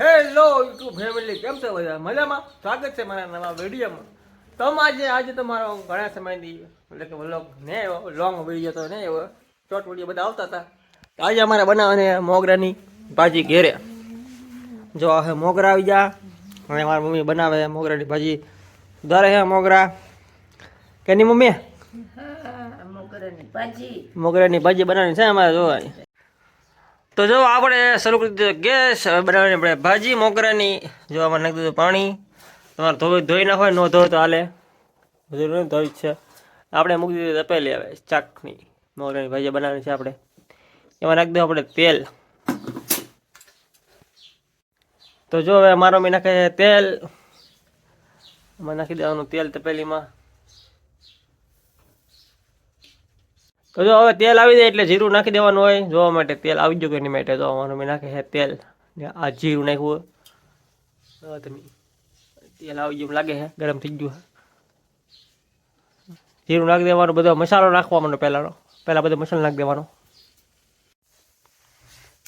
Hello YouTube family કેમ છે બધા? મજામાં? સ્વાગત છે મારા નવા વિડીયોમાં. તમ આજે આજે તમારો ઘણા સમયથી એટલે કે વ્લોગ નહીં આવ્યો લોંગ વીડિયો તો નહીં આવ્યો શોર્ટ વીડિયો બધા આવતા હતા. આજે અમારે બનાવવાની મોગરાની ભાજી ઘેરે. જો હવે મોગરા આવી જા અને મારી મમ્મી બનાવે મોગરાની ભાજી. દરે હે મોગરા. કેની મમ્મી? મોગરાની ભાજી. મોગરાની ભાજી બનાવવાની છે અમારે જોવાની તો જો આપણે શરૂ કરી દીધો ગેસ, હવે બનાવવાની આપણે ભાજી, મોગરાની. જો આમાં નાખી દીધું પાણી. તમારે ધોઈ ધોઈ હોય ન ધો તો હાલે. બધું ન ધોઈ છે. આપણે મૂકી દીધું તપેલી આવે ચાકની. મોગરાની ભાજી બનાવવાની છે આપણે. એમાં નાખી દઉં આપણે તેલ. તો જો હવે મારો મેં નાખે તેલ. એમાં નાખી દેવાનું તેલ તપેલીમાં. જો હવે તેલ આવી જાય એટલે જીરું નાખી દેવાનું હોય, જોવા માટે તેલ આવી ગયું કે એની માટે? જોવાનું મેં નાખે છે તેલ. ને આ જીરું નાખ્યું હોય. તમે તેલ આવી ગયું લાગે છે, ગરમ થઈ ગયું જીરું નાખી દેવાનું, બધો મસાલો નાખવાનો પહેલાંનો. પહેલાં બધો મસાલો નાખી દેવાનો.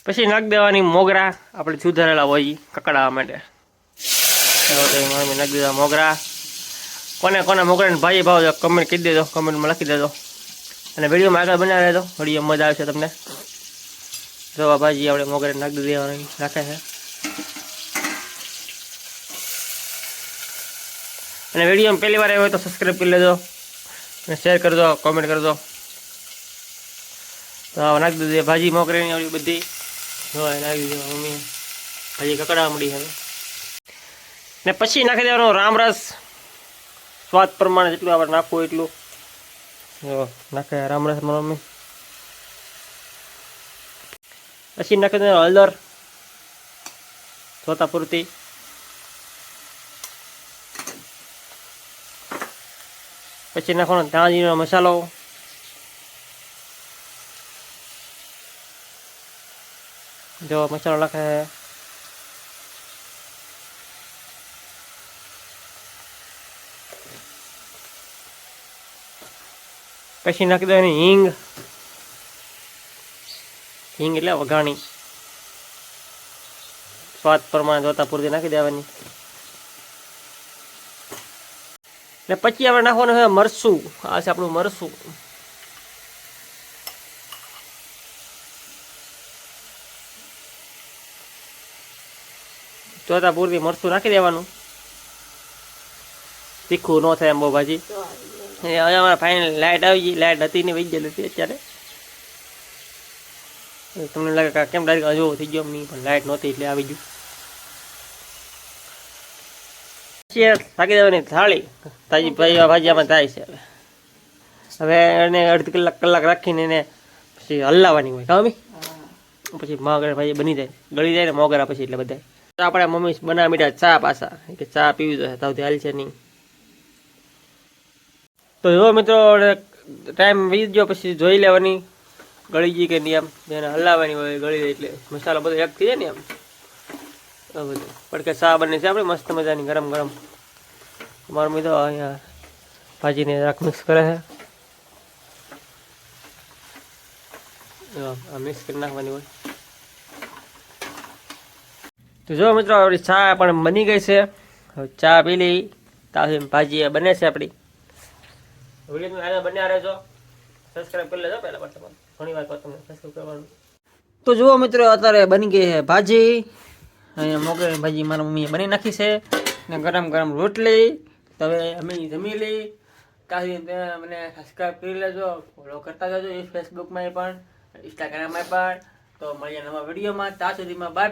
પછી નાખી દેવાની મોગરા, આપણે સુધારેલા હોય કકડાવા માટે. નાખી દીધા મોગરા. કોને કોને મોગરાને ભાઈ ભાવ કમેન્ટ કરી દેજો કમેન્ટમાં લખી દેજો. અને વિડીયોમાં આગળ બનાવી રહેજો વીડિયો મજા આવશે તમને. જોવા ભાજી આપણે મોગરે નાખી દેવાની નાખે છે. અને વીડિયો પહેલી વાર આવ્યો હોય તો સબસ્ક્રાઈબ કરી લેજો. અને શેર કરજો કોમેન્ટ કરજો. તો નાખી દીધી ભાજી મોકરીની આવડી બધી. જો નાખી દીધી મમ્મી ભાજી કકડા મળી હવે ને પછી નાખી દેવાનો રામરસ. સ્વાદ પ્રમાણે જેટલું આપણે નાખવું એટલું. જો નાખે રામરસ મારા મમ્મી પછી નાખી દે હળદર ચોથા પૂરતી પછી નાખવાનો ધાણાજીનો મસાલો જો મસાલો નાખે પછી નાખી દેવાની હિંગ. હિંગ એટલે વઘાણી. સ્વાદ પ્રમાણે જોતા પૂરતી નાખી દેવાની. એટલે પછી આપણે નાખવાનું છે મરસું આ છે આપણું મરસું જોતા પૂરતી મરસું નાખી દેવાનું. તીખું ન થાય એમ બહુ ભાજી. હવે અમારે ફાઇનલ લાઇટ આવી ગઈ લાઇટ હતી ને વહી ગયેલી હતી અત્યારે. તમને લાગે કે કેમ ડાયરેક્ટ અજવો થઈ ગયો નહીં પણ લાઇટ નહોતી એટલે આવી ગયું. પછી થાકી દેવાની થાળી. તાજી ભાઈ ભાજીયામાં થાય છે હવે. હવે એને અડધી કલાક કલાક રાખીને એને પછી હલાવવાની હોય કામી પછી મોગરા ભાજી બની જાય ગળી જાય ને મોગરા પછી એટલે બધા આપણે મમ્મી બનાવી મીઠા ચા પાછા કે ચા પીવી જોઈએ તાવથી હાલ છે નહીં. તો જો મિત્રો ટાઈમ વીત ગયો, પછી જોઈ લેવાની. ગળી ગઈ કે નહીં એમ? જેને હલાવવાની હોય ગળી એટલે મસાલો બધો એક થઈ જાય ને એમ? આ બધું. પણ કે સા બને છે આપણે, મસ્ત મજાની, ગરમ ગરમ. મારો મિત્રો અહીંયા ભાજીને રાખ મિક્સ કરે છે. આ મિક્સ કરી નાખવાની હોય. તો જો મિત્રો, આપણી ચા પણ બની ગઈ છે. ચા પી લઈ. તાવી ભાજી બને છે આપણી. વીડિયો આગળ બન્યા રહેજો. સબસ્ક્રાઈબ કરી લેજો પહેલા પણ તમારે. ઘણી વાર તમને સબસ્ક્રાઇબ કરવાનું. તો જુઓ મિત્રો, અત્યારે બની ગઈ છે ભાજી. અહીંયા મોગરાની ભાજી મારા મમ્મીએ બની નાખી છે. ને ગરમ ગરમ રોટલી. તો હવે અમે જમી લઈ. ત્યાંથી મને સબસ્ક્રાઈબ કરી લેજો. ફોલો કરતા જજો એ ફેસબુકમાં પણ ઇન્સ્ટાગ્રામમાં પણ. તો મળીએ નવા વિડીયોમાં. ત્યાં સુધીમાં બાય